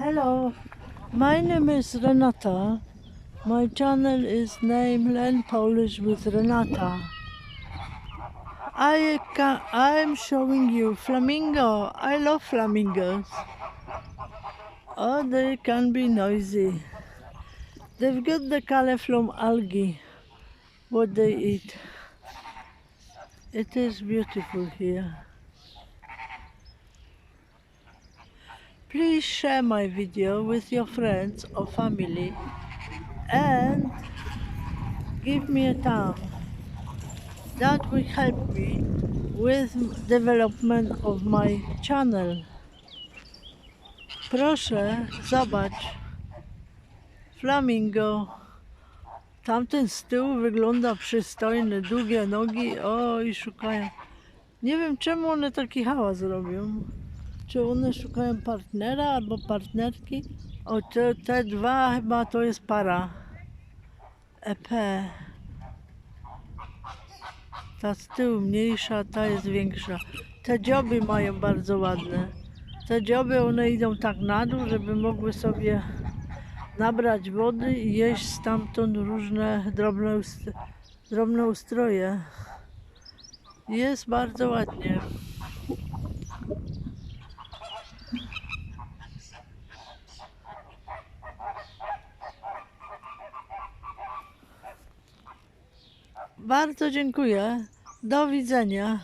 Hello, my name is Renata. My channel is named Learn Polish with Renata. I ca- I'm showing you flamingo. I love flamingos. Oh, they can be noisy. They've got the color from algae, what they eat. It is beautiful here. Please share my video with your friends or family and give me a thumb. That will help me with development of my channel. Proszę, zobacz. Flamingo. Tamten z tyłu wygląda przystojny, długie nogi. O, i szukają. Nie wiem, czemu one taki hałas robią. Czy one szukają partnera albo partnerki? O, te, te dwa chyba to jest para. EP. Ta z tyłu mniejsza, ta jest większa. Te dzioby mają bardzo ładne. Te dzioby, one idą tak na dół, żeby mogły sobie nabrać wody i jeść stamtąd różne drobne, drobne ustroje. Jest bardzo ładnie. Bardzo dziękuję. Do widzenia.